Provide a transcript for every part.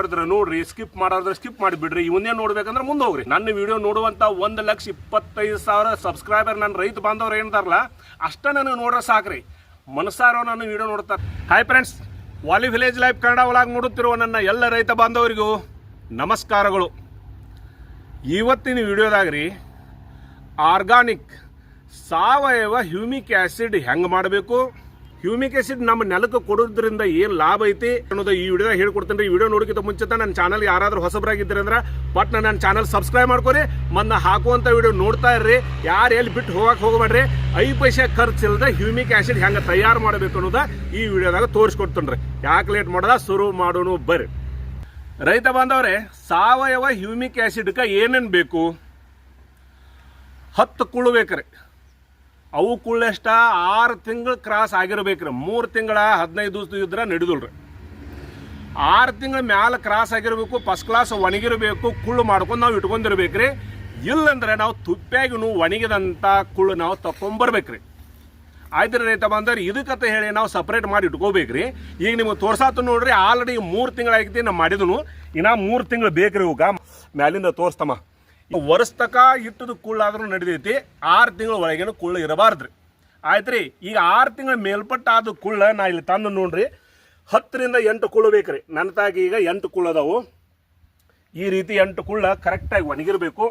ನೋಡೋರಿದ್ರೆ ನೋಡ್ರಿ skip ಮಾಡೋದ್ರೆ skip ಮಾಡಿಬಿಡ್ರಿ. ಇವನ್ನೇ ನೋಡ್ಬೇಕಂದ್ರೆ ಮುಂದೆ ಹೋಗ್ರಿ ನನ್ನ ವಿಡಿಯೋ ನೋಡುವಂತ ಒಂದು ಲಕ್ಷ ಇಪ್ಪತ್ತೈದು ಸಾವಿರ ಸಬ್ಸ್ಕ್ರೈಬರ್ ನನ್ನ ರೈತ ಬಾಂಧವ್ರು ಏನಂತಾರಲ್ಲ ಅಷ್ಟ ನನಗೆ ನೋಡ್ರೆ ಸಾಕ್ರಿ. ಮನಸಾರೋ ನನ್ನ ವಿಡಿಯೋ ನೋಡ್ತಾರೆ. Hi friends Vali village life Kannada ಒಳಗೆ ನೋಡುತ್ತಿರುವ ನನ್ನ ಎಲ್ಲ ರೈತ ಬಾಂಧವರಿಗೂ ನಮಸ್ಕಾರಗಳು. ಇವತ್ತಿನ ವಿಡಿಯೋದಾಗ್ರಿ ಆರ್ಗಾನಿಕ್ ಸಾವಯವ ಹ್ಯೂಮಿಕ್ ಆ್ಯಸಿಡ್ ಹೆಂಗೆ ಮಾಡಬೇಕು? ಹ್ಯೂಮಿಕ್ ಆಸಿಡ್ ನಮ್ಮ ನೆಲಕ್ಕೆ ಕೊಡೋದ್ರಿಂದ ಏನು ಲಾಭ ಐತಿ ಅನ್ನೋದು ಈ ವಿಡಿಯೋ ಹೇಳ್ಕೊಡ್ತೇನೆ ಈ ವಿಡಿಯೋ ನೋಡೋಕ್ಕಿಂತ ಮುಂಚೆ ನನ್ನ ಚಾನಲ್ ಯಾರಾದರೂ ಹೊಸಬರಾಗಿದ್ದೀರಿ ಅಂದ್ರೆ ಬಟ್ ನನ್ನ ಚಾನಲ್ ಸಬ್ಸ್ಕ್ರೈಬ್ ಮಾಡ್ಕೊರಿ ಮತ್ತು ನಾ ಹಾಕುವಂಥ ವಿಡಿಯೋ ನೋಡ್ತಾ ಇರ್ರಿ. ಯಾರು ಎಲ್ಲಿ ಬಿಟ್ಟು ಹೋಗಕ್ಕೆ ಹೋಗಬೇಡ್ರಿ. ಐದು ಪೈಸೆ ಖರ್ಚಿಲ್ಲದೆ ಹ್ಯೂಮಿಕ್ ಆಸಿಡ್ ಹೆಂಗೆ ತಯಾರು ಮಾಡಬೇಕು ಅನ್ನೋದು ಈ ವಿಡಿಯೋದಾಗ ತೋರಿಸ್ಕೊಡ್ತೇನೆ ರೀ ಯಾಕೆ ಲೇಟ್ ಮಾಡೋದ? ಶುರು ಮಾಡೋಣ ಬರ್ರಿ. ರೈತ ಬಾಂಧವ್ರೆ, ಸಾವಯವ ಹ್ಯೂಮಿಕ್ ಆ್ಯಸಿಡ್ಗೆ ಏನೇನು ಬೇಕು? ಹತ್ತು ಕುಳು ಬೇಕ್ರಿ. ಅವು ಕುಳ್ಳೆಷ್ಟ ಆರು ತಿಂಗಳು ಕ್ರಾಸ್ ಆಗಿರ್ಬೇಕ್ರಿ. ಮೂರು ತಿಂಗಳ ಹದಿನೈದು ದಿವಸ ಇದ್ರೆ ನಡೆದಿಲ್ರಿ. ಆರು ತಿಂಗಳ ಮ್ಯಾಲ ಕ್ರಾಸ್ ಆಗಿರಬೇಕು ಫಸ್ಟ್ ಕ್ಲಾಸ್ ಒಣಗಿರಬೇಕು, ಕುಳ್ಳು ಮಾಡ್ಕೊಂಡು ನಾವು ಇಟ್ಕೊಂಡಿರ್ಬೇಕ್ರಿ. ಇಲ್ಲಂದ್ರೆ ನಾವು ತುಪ್ಪ್ಯಾಗಿ ನೀವು ಒಣಗಿದಂಥ ಕುಳ್ಳು ನಾವು ತಕೊಂಬರ್ಬೇಕ್ರಿ ಆಯ್ತು ರೀ ರೈತ ಬಂದ್ರೆ ಇದಕ್ಕಂತ ಹೇಳಿ ನಾವು ಸಪ್ರೇಟ್ ಮಾಡಿ ಇಟ್ಕೋಬೇಕ್ರಿ. ಈಗ ನಿಮ್ಗೆ ತೋರ್ಸಾತು ನೋಡ್ರಿ ಆಲ್ರೆಡಿ ಮೂರು ತಿಂಗಳಾಗೈತಿ ನಾವು ಮಾಡಿದನು ಇನ್ನ ಮೂರು ತಿಂಗಳು ಬೇಕ್ರಿ ಇವಾಗ. ಮ್ಯಾಲಿಂದ ತೋರಿಸ್ತಮ್ಮ. ವರ್ಷ ತಕ ಇಟ್ಟದ ಕುಳ್ಳಾದ್ರೂ ನಡಿದೈತಿ ಆರು ತಿಂಗಳ ಒಳಗೇನು ಕುಳ್ಳು ಇರಬಾರ್ದ್ರಿ. ಆಯ್ತು ರೀ ಈಗ ಆರು ತಿಂಗಳ ಮೇಲ್ಪಟ್ಟಾದ ಕುಳ್ಳ ನಾ ಇಲ್ಲಿ ತಂದು ನೋಡ್ರಿ. ಹತ್ತರಿಂದ ಎಂಟು ಕುಳ್ಳು ಬೇಕ್ರಿ. ನನ್ನ ತಾಗಿ ಈಗ ಎಂಟು ಕುಳ್ಳು ಅದಾವು. ಈ ರೀತಿ ಎಂಟು ಕುಳ್ಳ ಕರೆಕ್ಟಾಗಿ ಒಣಗಿರಬೇಕು.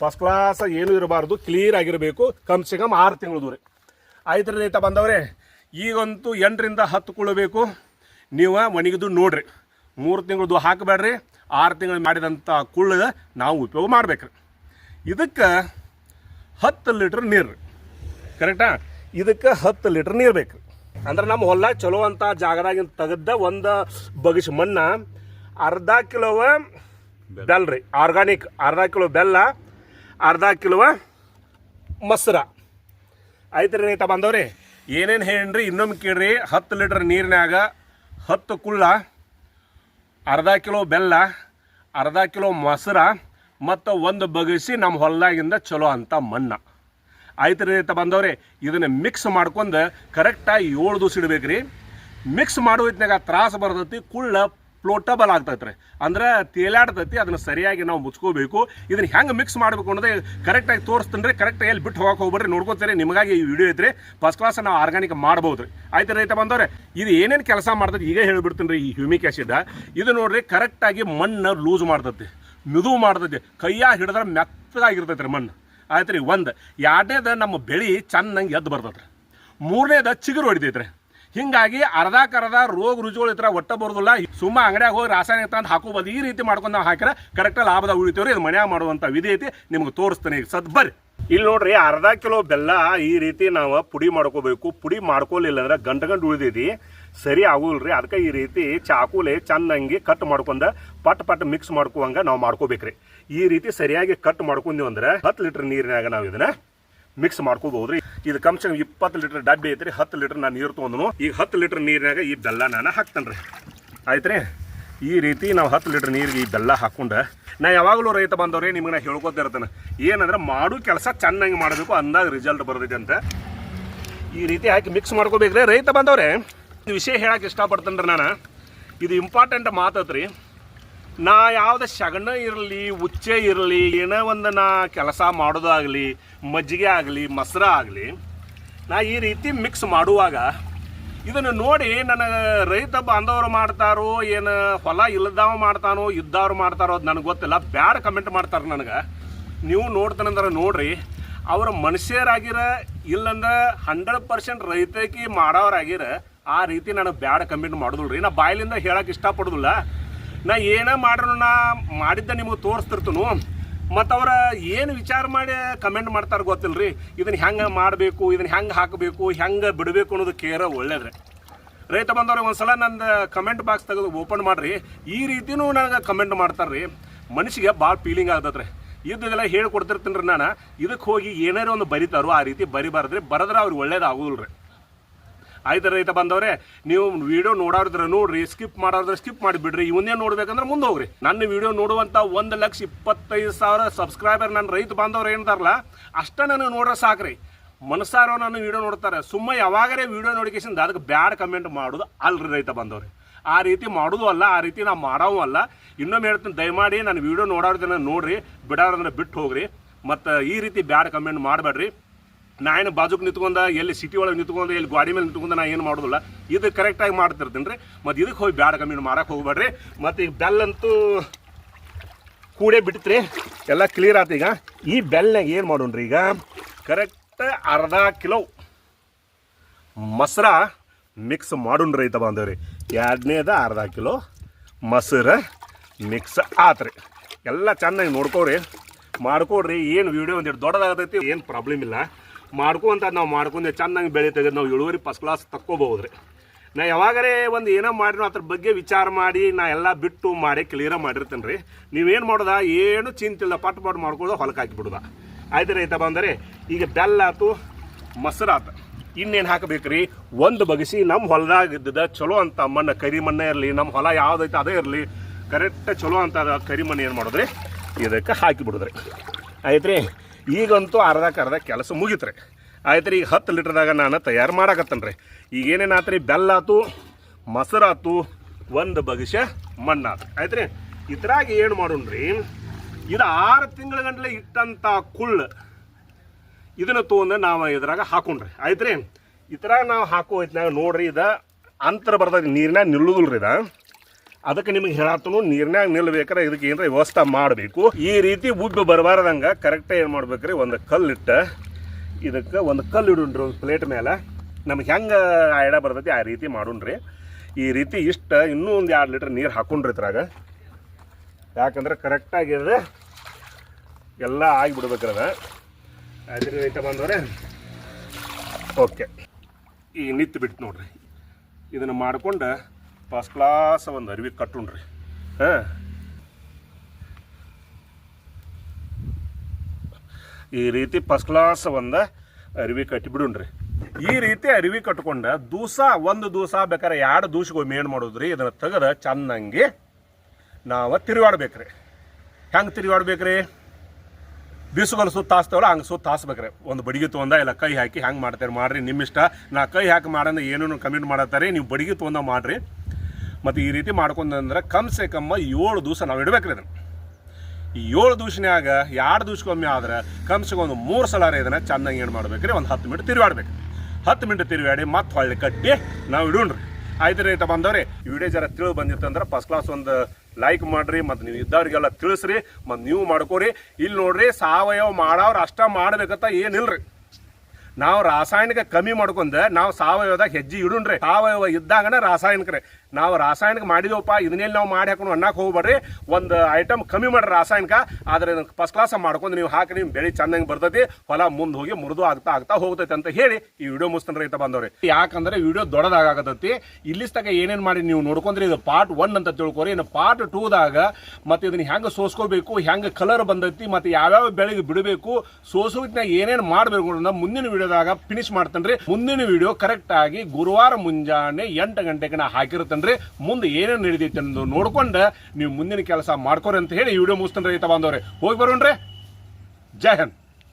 ಫಸ್ಟ್ ಕ್ಲಾಸ್ ಏನು ಇರಬಾರ್ದು ಕ್ಲಿಯರ್ ಆಗಿರಬೇಕು. ಕಮ್ ಸೆ ಕಮ್ ಆರು ತಿಂಗಳದು ರೀ. ಆಯ್ತು ರೀ ರೈತ ಬಂದವ್ರೆ, ಈಗಂತೂ ಎಂಟರಿಂದ ಹತ್ತು ಕುಳ್ಳು ಬೇಕು. ನೀವು ಒಣಗಿದು ನೋಡ್ರಿ. ಮೂರು ತಿಂಗಳದು ಹಾಕಬೇಡ್ರಿ. ಆರು ತಿಂಗಳು ಮಾಡಿದಂಥ ಕುಳ್ಳ ನಾವು ಉಪಯೋಗ ಮಾಡ್ಬೇಕ್ರಿ. ಇದಕ್ಕೆ ಹತ್ತು ಲೀಟ್ರ್ ನೀರು. ಕರೆಕ್ಟಾ? ಇದಕ್ಕೆ ಹತ್ತು ಲೀಟ್ರ್ ನೀರು ಬೇಕು. ಅಂದ್ರೆ ನಮ್ಮ ಹೊಲ ಚಲೋ ಅಂತ ಜಾಗದಾಗಿಂದ ತೆಗೆದ ಒಂದು ಬಗಿಸ್ ಮಣ್ಣ, ಅರ್ಧ ಕಿಲೋವ ಬೆಲ್ಲ ರೀ, ಆರ್ಗಾನಿಕ್, ಅರ್ಧ ಕಿಲೋ ಬೆಲ್ಲ, ಅರ್ಧ ಕಿಲೋವ ಮೊಸರ. ಐತ್ರಿ ರೀ ರೈತ ಬಂದವ್ರಿ ಏನೇನು ಹೇಳ್ರಿ, ಇನ್ನೊಮ್ಮೆ ಕೇಳ್ರಿ, ಹತ್ತು ಲೀಟ್ರ್ ನೀರಿನಾಗ ಹತ್ತು ಕುಳ್ಳ, ಅರ್ಧ ಕಿಲೋ ಬೆಲ್ಲ, ಅರ್ಧ ಕಿಲೋ ಮೊಸರ ಮತ್ತು ಒಂದು ಬಗಸಿ ನಮ್ಮ ಹೊಲದಾಗಿಂದ ಚಲೋ ಅಂತ ಮಣ್ಣ ಆಯ್ತು ರೀ ಬಂದವ್ರೆ, ಇದನ್ನು ಮಿಕ್ಸ್ ಮಾಡ್ಕೊಂಡು ಕರೆಕ್ಟಾಗಿ ಏಳು ದಿವಸ ರೀ. ಮಿಕ್ಸ್ ಮಾಡುವತ್ನಾಗ ತ್ರಾಸ ಬರ್ತೈತಿ, ಕುಳ್ಳ ಫ್ಲೋಟಬಲ್ ರೀ. ಅಂದ್ರೆ ತೇಲಾಡ್ತೈತಿ, ಅದನ್ನ ಸರಿಯಾಗಿ ನಾವು ಮುಚ್ಕೋಬೇಕು. ಇದನ್ನು ಹೆಂಗೆ ಮಿಕ್ಸ್ ಮಾಡಬೇಕು ಅನ್ನೋದೇ ಕರೆಕ್ಟಾಗಿ ತೋರಿಸ್ತೀನಿ ರೀ. ಕರೆಕ್ಟಾಗಿ ಎಲ್ಲಿ ಬಿಟ್ಟು ಹೋಗಕ್ಕೆ ಹೋಗ್ಬೇಡ್ರಿ, ನೋಡ್ಕೋತೀರಿ. ನಿಮಗಾಗಿ ಈ ವಿಡಿಯೋ ಐತ್ರಿ. ಫಸ್ಟ್ ಕ್ಲಾಸ್ ನಾವು ಆರ್ಗಾನಿಕ್ ಮಾಡ್ಬೋದು ರೀ. ಆಯ್ತು ರೈತ ಬಂದವ್ರೆ, ಇದು ಏನೇನು ಕೆಲಸ ಮಾಡ್ತೈತಿ, ಈಗ ಹೇಳ್ಬಿಡ್ತೀನಿ ರೀ ಈ ಹ್ಯೂಮಿಕ್ ಆ್ಯಸಿಡ್ ಇದು ನೋಡ್ರಿ ಕರೆಕ್ಟಾಗಿ ಮಣ್ಣು ಲೂಸ್ ಮಾಡ್ತೈತಿ. ಮಿದು ಮಾಡ್ತೈತಿ. ಕೈಯಾ ಹಿಡಿದ್ರೆ ಮೆತ್ತಗಾಗಿರ್ತೈತೆ ರೀ ಮಣ್ಣು. ಆಯ್ತು ರೀ, ಒಂದು. ಎರಡನೇದ ನಮ್ಮ ಬೆಳೆ ಚೆನ್ನಾಗಿ ಎದ್ದು ಬರ್ತೈತೆ ರೀ ಮೂರನೇದ ಚಿಗುರು ಹೊಡಿತೈತೆ ರೀ ಹಿಂಗಾಗಿ ಅರ್ಧಕ್ಕರ್ಧ ರೋಗ ರುಜುಗಳು ಇತ್ರ ಒಟ್ಟ ಬರೋದಿಲ್ಲ. ಸುಮ್ಮ ಅಂಗಡಿಯಾಗ ಹೋಗಿ ರಾಸಾಯನಿಕ ತಂದು ಹಾಕೋಬೋದು. ಈ ರೀತಿ ಮಾಡ್ಕೊಂಡು ನಾವು ಹಾಕಿದ್ರೆ ಕರೆಕ್ಟ್ ಲಾಭದ ಉಳಿತೀವ್ರಿ. ಇದು ಮನ್ಯಾಗ ಮಾಡುವಂಥ ವಿಧಿ ಐತಿ. ನಿಮ್ಗೆ ತೋರಿಸ್ತೇನೆ ಈಗ. ಸದ್ ಬರ್ರಿ. ಇಲ್ಲಿ ನೋಡ್ರಿ, ಅರ್ಧ ಕಿಲೋ ಬೆಲ್ಲ ಈ ರೀತಿ ನಾವು ಪುಡಿ ಮಾಡ್ಕೋಬೇಕು. ಪುಡಿ ಮಾಡ್ಕೊಲಿಲ್ಲ ಅಂದ್ರೆ ಗಂಟು ಗಂಟು ಉಳಿದೈತಿ. ಸರಿ ಆಗುಲ್ರಿ ಅದಕ್ಕೆ ಈ ರೀತಿ ಚಾಕುಲೆ ಚೆನ್ನಾಗಿ ಕಟ್ ಮಾಡ್ಕೊಂಡ ಪಟ್ ಪಟ್ ಮಿಕ್ಸ್ ಮಾಡ್ಕೋವಂಗ ನಾವು ಮಾಡ್ಕೋಬೇಕ್ರಿ. ಈ ರೀತಿ ಸರಿಯಾಗಿ ಕಟ್ ಮಾಡ್ಕೊಂಡಿವ್ ಅಂದ್ರೆ ಹತ್ತು ಲೀಟರ್ ನೀರಿನಾಗ ನಾವು ಇದನ್ನ ಮಿಕ್ಸ್ ಮಾಡ್ಕೋಬಹುದ್ರಿ ಇದು ಕಮ್ ಸೆ ಇಪ್ಪತ್ತು ಲೀಟರ್ ಡಬ್ಬಿ ಐತ್ರಿ. ಹತ್ತು ಲೀಟರ್ ನಾನು ನೀರು ತೊಗೊಂಡು ಈಗ ಹತ್ತು ಲೀಟರ್ ನೀರಿನಾಗ ಈ ಬೆಲ್ಲ ನಾನು ಹಾಕ್ತೇನೆ ಆಯ್ತ್ರಿ? ಈ ರೀತಿ ನಾವು ಹತ್ತು ಲೀಟರ್ ನೀರಿಗೆ ಈ ಬೆಲ್ಲ ಹಾಕೊಂಡು ನಾ ಯಾವಾಗಲೂ ರೈತ ಬಂದವ್ರೆ ನಿಮ್ಗೆ ನಾ ಹೇಳ್ಕೊತಿರ್ತೇನೆ ಏನಂದ್ರೆ ಮಾಡೋ ಕೆಲಸ ಚೆನ್ನಾಗಿ ಮಾಡಬೇಕು ಅಂದಾಗ ರಿಸಲ್ಟ್ ಬರ್ತೈತೆ ಅಂತ. ಈ ರೀತಿ ಹಾಕಿ ಮಿಕ್ಸ್ ಮಾಡ್ಕೋಬೇಕ್ರಿ. ರೈತ ಬಂದವ್ರೆ ವಿಷಯ ಹೇಳಕ್ಕೆ ಇಷ್ಟಪಡ್ತೇನೆ ರೀ ನಾನು? ಇದು ಇಂಪಾರ್ಟೆಂಟ್ ಮಾತತ್ರಿ ನಾ ಯಾವುದೇ ಶಗಣ ಇರಲಿ ಉಚ್ಚೆ ಇರಲಿ, ಏನೋ ಒಂದು ನಾ ಕೆಲಸ ಮಾಡೋದಾಗಲಿ, ಮಜ್ಜಿಗೆ ಆಗಲಿ, ಮೊಸರ ಆಗಲಿ, ನಾ ಈ ರೀತಿ ಮಿಕ್ಸ್ ಮಾಡುವಾಗ ಇದನ್ನು ನೋಡಿ ನನಗೆ ರೈತ ಬಾಂಧವರು ಮಾಡ್ತಾರೋ, ಏನು ಹೊಲ ಇಲ್ಲದವ ಮಾಡ್ತಾನೋ, ಇದ್ದವ್ರು ಮಾಡ್ತಾರೋ ಅದು ನನಗೆ ಗೊತ್ತಿಲ್ಲ. ಬ್ಯಾಡ್ ಕಮೆಂಟ್ ಮಾಡ್ತಾರೆ ನನಗೆ. ನೀವು ನೋಡ್ತಾನಂದ್ರೆ ನೋಡ್ರಿ, ಅವ್ರ ಮನುಷ್ಯರಾಗಿರ ಇಲ್ಲಂದ್ರೆ ಹಂಡ್ರೆಡ್ ಪರ್ಸೆಂಟ್ ರೈತಕಿ ಮಾಡೋರಾಗಿರ ಆ ರೀತಿ ನನಗೆ ಬ್ಯಾಡ ಕಮೆಂಟ್ ಮಾಡೋದಿಲ್ರಿ. ನಾ ಬಾಯಿಲಿಂದ ಹೇಳಕ್ಕೆ ಇಷ್ಟಪಡೋದಿಲ್ಲ. ನಾ ಏನೇ ಮಾಡ್ರು ನಾ ಮಾಡಿದ್ದ ನಿಮಗೆ ತೋರಿಸ್ತಿರ್ತನು, ಮತ್ತು ಅವ್ರ ಏನು ವಿಚಾರ ಮಾಡಿ ಕಮೆಂಟ್ ಮಾಡ್ತಾರೆ ಗೊತ್ತಿಲ್ರಿ. ಇದನ್ನು ಹೆಂಗೆ ಮಾಡಬೇಕು ಇದನ್ನು ಹೆಂಗೆ ಹಾಕಬೇಕು, ಹೆಂಗೆ ಬಿಡಬೇಕು ಅನ್ನೋದು ಕೇರ ಒಳ್ಳೇದ್ರಿ. ರೈತ ಬಂದವ್ರಿಗೆ ಒಂದ್ಸಲ ನಂದು ಕಮೆಂಟ್ ಬಾಕ್ಸ್ ತೆಗೆದು ಓಪನ್ ಮಾಡ್ರಿ. ಈ ರೀತಿನೂ ನನಗೆ ಕಮೆಂಟ್ ಮಾಡ್ತಾರ್ರಿ. ಮನುಷ್ಯಗೆ ಭಾಳ ಫೀಲಿಂಗ್ ಆಗ್ತದ್ರಿ. ಇದ್ದದೆಲ್ಲ ಹೇಳ್ಕೊಡ್ತಿರ್ತೀನಿ ರೀ ನಾನು. ಇದಕ್ಕೆ ಹೋಗಿ ಏನಾರ ಒಂದು ಬರಿತಾರೋ ಆ ರೀತಿ ಬರಿಬಾರ್ದ್ರಿ. ಬರದ್ರೆ ಅವ್ರಿಗೆ ಒಳ್ಳೇದಾಗೋದಿಲ್ಲ ರೀ ಆಯ್ತು ರೈತ ಬಂದವ್ರೆ, ನೀವು ವಿಡಿಯೋ ನೋಡೋರಿದ್ರೆ ನೋಡ್ರಿ ಸ್ಕಿಪ್ ಮಾಡೋದ್ರೆ ಸ್ಕಿಪ್ ಮಾಡಿಬಿಡ್ರಿ ಇವನ್ನೇ ನೋಡ್ಬೇಕಂದ್ರೆ ಮುಂದೆ ಹೋಗ್ರಿ. ನನ್ನ ವಿಡಿಯೋ ನೋಡುವಂತ ಒಂದು ಲಕ್ಷ ಇಪ್ಪತ್ತೈದು ಸಾವಿರ ಸಬ್ಸ್ಕ್ರೈಬರ್ ನನ್ನ ರೈತ ಬಾಂಧವ್ರು ಏನಂತಾರಲ್ಲ ಅಷ್ಟೇ ನನಗೆ ನೋಡ್ರೆ ಸಾಕ್ರಿ. ಮನಸಾರ ನನ್ನ ವಿಡಿಯೋ ನೋಡ್ತಾರೆ. ಸುಮ್ಮನೆ ಯಾವಾಗರೇ ವಿಡಿಯೋ ನೋಟಿಫಿಕೇಶನ್ ಅದಕ್ಕೆ ಬ್ಯಾಡ್ ಕಮೆಂಟ್ ಮಾಡೋದು ಅಲ್ರಿ ರೈತ ಬಂದವ್ರಿ ಆ ರೀತಿ ಮಾಡೋದು ಅಲ್ಲ, ಆ ರೀತಿ ನಾವು ಮಾಡೋವು ಅಲ್ಲ. ಇನ್ನೊಮ್ಮೆ ಹೇಳ್ತೀನಿ, ದಯಮಾಡಿ ನಾನು ವಿಡಿಯೋ ನೋಡೋದನ್ನ ನೋಡ್ರಿ ಬಿಡೋದನ್ನ ಬಿಟ್ಟು ಹೋಗ್ರಿ. ಮತ್ತು ಈ ರೀತಿ ಬ್ಯಾಡ್ ಕಮೆಂಟ್ ಮಾಡಬೇಡ್ರಿ. ನಾ ಏನು ಬಾಜುಕ್ ನಿಂತ್ಕೊಂಡ, ಎಲ್ಲಿ ಸಿಟಿ ಒಳಗೆ ನಿಂತ್ಕೊಂಡು, ಎಲ್ಲಿ ಗಾಡಿ ಮೇಲೆ ನಿಂತ್ಕೊಂಡ ನಾ ಏನು ಮಾಡೋದಿಲ್ಲ. ಇದು ಕರೆಕ್ಟಾಗಿ ಮಾಡ್ತಿರ್ತೀನಿ ರೀ. ಮತ್ತು ಇದಕ್ಕೆ ಹೋಗಿ ಬ್ಯಾಡ ಕಮ್ಮಿ ಮಾರಕ್ಕೆ ಹೋಗ್ಬೇಡ್ರಿ. ಮತ್ತು ಈಗ ಬೆಲ್ಲಂತೂ ಕೂಡೇ ಬಿಡ್ತ್ರಿ ಎಲ್ಲ ಕ್ಲಿಯರ್ ಆಯ್ತು ಈಗ. ಈ ಬೆಲ್ನಾಗ ಏನು ಮಾಡೋಣ್ರಿ ಈಗ? ಕರೆಕ್ಟ್ ಅರ್ಧ ಕಿಲೋ ಮೊಸರ ಮಿಕ್ಸ್ ಮಾಡೋಣ್ರಿ ರೈತ ಬಾಂಧವ್ರಿ ಎರಡನೇದ ಅರ್ಧ ಕಿಲೋ ಮೊಸರು ಮಿಕ್ಸ್ ಆತ್ರಿ ಎಲ್ಲ ಚೆನ್ನಾಗಿ ನೋಡ್ಕೋರಿ. ಮಾಡ್ಕೊಡ್ರಿ. ಏನು ವಿಡಿಯೋ ಒಂದಿಟ್ಟು ದೊಡ್ಡದಾಗತೈತಿ, ಏನು ಪ್ರಾಬ್ಲಮ್ ಇಲ್ಲ. ಮಾಡ್ಕೊಂತ ನಾವು ಮಾಡ್ಕೊಂಡೆ ಚೆನ್ನಾಗಿ ಬೆಳೆ ತೆಗೆದು ನಾವು ಇಳುವರಿ ಫಸ್ಟ್ ಕ್ಲಾಸ್ ತಕ್ಕೋಬಹುದ್ರಿ. ನಾ ಯಾವಾಗರೇ ಒಂದು ಏನೋ ಮಾಡಿರೋ ಅದ್ರ ಬಗ್ಗೆ ವಿಚಾರ ಮಾಡಿ ನಾ ಎಲ್ಲ ಬಿಟ್ಟು ಮಾಡಿ ಕ್ಲಿಯರ್ ಮಾಡಿರ್ತೇನೆ ರೀ ನೀವೇನು ಮಾಡೋದ? ಏನು ಚಿಂತಿಲ್ಲ ಪಟ್ ಪಟ್ ಮಾಡ್ಕೊಳ್ಳೋದು ಹೊಲಕ್ಕೆ ಹಾಕಿಬಿಡೋದ. ಆಯ್ತು ರೈತ ಬಂದರೆ, ಈಗ ಬೆಲ್ಲ ಆತು, ಮೊಸರು ಆತ. ಇನ್ನೇನು ರೀ ಒಂದು ಬಗಸಿ ನಮ್ಮ ಹೊಲದಾಗ ಇದ್ದದ ಚಲೋ ಅಂತ ಮಣ್ಣು, ಕರಿ ಮಣ್ಣೇ ಇರಲಿ ನಮ್ಮ ಹೊಲ ಯಾವ್ದೈತೆ ಅದೇ ಇರಲಿ ಕರೆಕ್ಟ್ ಚಲೋ ಅಂತ ಕರಿ ಮಣ್ಣು ಏನು ಮಾಡೋದ್ರಿ? ಇದಕ್ಕೆ ಹಾಕಿ ಬಿಡೋದ್ರಿ ಆಯ್ತು ರೀ ಈಗಂತೂ ಅರ್ಧಕ್ಕೆ ಅರ್ಧ ಕೆಲಸ ಮುಗಿತ್ರಿ. ಆಯ್ತು ರೀ ಈಗ ಹತ್ತು ಲೀಟ್ರ್ದಾಗ ನಾನು ತಯಾರು ಮಾಡಾಕತ್ತೇನೆ ರೀ ಈಗ ಆತು ರೀ ಬೆಲ್ಲ ಆತು ಮೊಸರಾತು ಒಂದು ಬಗಶ ಮಣ್ಣಾತು. ಆಯ್ತು ರೀ ಇದ್ರಾಗ ಏನು ಮಾಡೋಣ್ರಿ? ಇದು ಆರು ತಿಂಗಳ ಗಂಟ್ಲೆ ಇಟ್ಟಂಥ ಕುಳ್ಳು ಇದನ್ನ ತೊಗೊಂಡು ನಾವು ಇದ್ರಾಗ ಹಾಕೊಂಡ್ರಿ. ಆಯ್ತು ರೀ ಇದ್ರಾಗ ನಾವು ಹಾಕೋ ಹೊತ್ನ್ಯಾಗ ನೋಡ್ರಿ, ಇದು ಅಂತರ ಬರ್ತದೆ ನೀರಿನಾಗ ರೀ ಇದ. ಅದಕ್ಕೆ ನಿಮಗೆ ಹೇಳತ್ತನು ನೀರ್ನಾಗ ನಿಲ್ಬೇಕಾರೆ ಇದಕ್ಕೆ ಏನಾರ ವ್ಯವಸ್ಥೆ ಮಾಡಬೇಕು. ಈ ರೀತಿ ಉಬ್ಬಿ ಬರಬಾರ್ದಂಗೆ ಕರೆಕ್ಟಾಗಿ ಏನು ಮಾಡ್ಬೇಕ್ರಿ, ಒಂದು ಕಲ್ಲಿಟ್ಟ, ಇದಕ್ಕೆ ಒಂದು ಕಲ್ಲು ಇಡುಣ್ರಿ ಒಂದು ಪ್ಲೇಟ್ ಮೇಲೆ ನಮ್ಗೆ ಹೆಂಗೆ ಐಡ ಬರ್ತೈತಿ ಆ ರೀತಿ ಮಾಡೋಣ್ರಿ. ಈ ರೀತಿ ಇಷ್ಟ ಇನ್ನೂ ಒಂದು ಎರಡು ಲೀಟ್ರ್ ನೀರು ಹಾಕೊಂಡ್ರಿ ಇದ್ರಾಗ. ಯಾಕಂದ್ರೆ ಕರೆಕ್ಟಾಗಿದೆ ಎಲ್ಲ ಆಗಿಬಿಡ್ಬೇಕ್ರಿ ಅದ. ಅದ್ರ ರೈತ ಬಂದವ್ರೆ. ಓಕೆ ಈ ನಿತ್ತು ಬಿಟ್ಟು ನೋಡ್ರಿ. ಇದನ್ನು ಮಾಡ್ಕೊಂಡು ಫಸ್ಟ್ ಕ್ಲಾಸ್ ಒಂದು ಅರಿವಿ ಕಟ್ಟುಣ್ರಿ ಹಾಂ. ಈ ರೀತಿ ಫಸ್ಟ್ ಕ್ಲಾಸ್ ಒಂದು ಅರಿವಿ ಕಟ್ಟಿಬಿಡುಣ್ರಿ ಈ ರೀತಿ ಅರಿವಿ ಕಟ್ಕೊಂಡ ದೂಸ, ಒಂದು ದೂಸ ಬೇಕಾದ್ರೆ ಎರಡು ದೂಸಿಗೊಮ್ಮೆ ಏನು ಮಾಡೋದ್ರಿ? ಇದನ್ನು ತೆಗೆದು ಚೆನ್ನಾಗಿ ನಾವು ತಿರುಗಾಡ್ಬೇಕ್ರಿ ಹೆಂಗೆ ತಿರುಗಾಡ್ಬೇಕ್ರಿ ಬಿಸುಗಲ್ ಸುತ್ತ ಹಾಸ್ತಾವಲ್ಲ ಹಂಗೆ ಸುತ್ತ ಹಾಸ್ಬೇಕ್ರಿ ಒಂದು ಬಡಿಗೆ ತೊಗೊಂಡ ಇಲ್ಲ ಕೈ ಹಾಕಿ ಹೆಂಗೆ ಮಾಡ್ತಾರೆ ಮಾಡ್ರಿ ನಿಮ್ಮ ಇಷ್ಟ ನಾ ಕೈ ಹಾಕಿ ಮಾಡೋಣ ಏನೇನು ಕಮೆಂಟ್ ಮಾಡತ್ತಾರೆ, ನೀವು ಬಡಿಗೆ ತೊಗೊಂಡ ಮಾಡ್ರಿ. ಮತ್ತು ಈ ರೀತಿ ಮಾಡ್ಕೊಂಡ್ರೆ ಕಮ್ ಸೆ ಕಮ್ಮ ಏಳು ದಿವಸ ನಾವು ಇಡಬೇಕ್ರಿ ಅದನ್ನು ಏಳು ದಿವ್ಸನ್ಯಾಗ ಎರಡು ದಿವ್ಸಕ್ಕೊಮ್ಮೆ ಆದ್ರೆ ಕಮ್ಸೆ ಒಂದು ಮೂರು ಸಲ ಇದನ್ನು ಚೆನ್ನಾಗಿ ಏನು ಮಾಡ್ಬೇಕ್ರಿ? ಒಂದು ಹತ್ತು ಮಿನಿಟ್ ತಿರುಗಾಡ್ಬೇಕು ಹತ್ತು ಮಿನಿಟ್ ತಿರುಗಾಡಿ ಮತ್ತೆ ಹೊಳ್ಳಿ ಕಟ್ಟಿ ನಾವು ಇಡೋಣ್ರಿ. ಆಯ್ತು ರೈತ ಬಂದವ್ರಿ ಈ ವಿಡಿಯೋ ಜರ ತಿಳಿದು ಬಂದಿತ್ತಂದ್ರೆ ಫಸ್ಟ್ ಕ್ಲಾಸ್ ಒಂದು ಲೈಕ್ ಮಾಡ್ರಿ, ಮತ್ತು ನೀವು ಇದ್ದವ್ರಿಗೆಲ್ಲ ತಿಳಿಸ್ರಿ, ಮತ್ತು ನೀವು ಮಾಡ್ಕೋರಿ. ಇಲ್ಲಿ ನೋಡ್ರಿ ಸಾವಯವ ಮಾಡೋರು ಅಷ್ಟ ಮಾಡ್ಬೇಕಂತ ಏನಿಲ್ಲರಿ ನಾವು ರಾಸಾಯನಿಕ ಕಮ್ಮಿ ಮಾಡ್ಕೊಂಡು ನಾವು ಸಾವಯವದಾಗ ಹೆಜ್ಜೆ ಇಡೋಣ್ರಿ. ಸಾವಯವ ಇದ್ದಾಗನೇ ರಾಸಾಯನಿಕ ರೀ ನಾವು ರಾಸಾಯನಿಕ ಮಾಡಿದೇವಪ್ಪ ಇದನ್ನೇ ನಾವು ಮಾಡಿ ಹಾಕೊಂಡು ಅನ್ನಕ್ಕೆ ಹೋಗ್ಬೇಡ್ರಿ. ಒಂದು ಐಟಮ್ ಕಮ್ಮಿ ಮಾಡ್ರಿ ರಾಸಾಯನಿಕ. ಆದರೆ ಫಸ್ಟ್ ಕ್ಲಾಸ್ ಮಾಡ್ಕೊಂಡು ನೀವು ಹಾಕಿ ನಿಮ್ಮ ಬೆಳೆ ಚೆನ್ನಾಗಿ ಬರ್ತೈತಿ. ಹೊಲ ಮುಂದೆ ಹೋಗಿ ಮುರಿದು ಆಗ್ತಾ ಆಗ್ತಾ ಹೋಗ್ತೈತೆ ಅಂತ ಹೇಳಿ ಈ ವಿಡಿಯೋ ಮುಗಿಸ್ತಾನೆ ರೈತ ಬಂದವ್ರಿ ಯಾಕಂದ್ರೆ ವಿಡಿಯೋ ದೊಡ್ಡದಾಗತೈತಿ ಇಲ್ಲಿ ಏನೇನು ಮಾಡಿ ನೀವು ನೋಡ್ಕೊಂಡ್ರಿ, ಇದು ಪಾರ್ಟ್ ಒನ್ ಅಂತ ತಿಳ್ಕೊರಿ. ಇನ್ನು ಪಾರ್ಟ್ ಟೂದಾಗ ಮತ್ತೆ ಇದನ್ನ ಹೆಂಗೆ ಸೋಸ್ಕೋಬೇಕು, ಹೆಂಗೆ ಕಲರ್ ಬಂದೈತಿ, ಮತ್ತೆ ಯಾವ್ಯಾವ ಬೆಳೆಗೆ ಬಿಡಬೇಕು ಸೋಸುವಿದ್ನಾಗ ಏನೇನು ಮಾಡಬೇಕು ಅನ್ನೋದನ್ನ ಮುಂದಿನ ವಿಡಿಯೋದಾಗ ಫಿನಿಶ್ ಮಾಡ್ತೇನೆ ಮುಂದಿನ ವಿಡಿಯೋ ಕರೆಕ್ಟ್ ಆಗಿ ಗುರುವಾರ ಮುಂಜಾನೆ ಎಂಟು ಗಂಟೆಗೆ ನಾ ಹಾಕಿರ್ತೇನೆ ರೀ ಮುಂದೆ ಏನೇನು ನಡೆದೈತೆ ಅನ್ನೋದು ನೋಡ್ಕೊಂಡು ನೀವು ಮುಂದಿನ ಕೆಲಸ ಮಾಡ್ಕೋರಿ ಅಂತ ಹೇಳಿ ವಿಡಿಯೋ ಮುಗಿಸ್ತೇನೆ ರೈತ ಬಾಂಧವ್ರೆ. ಹೋಗಿ ಬರೋಣ್ರಿ. ಜೈ ಹಿಂದ್.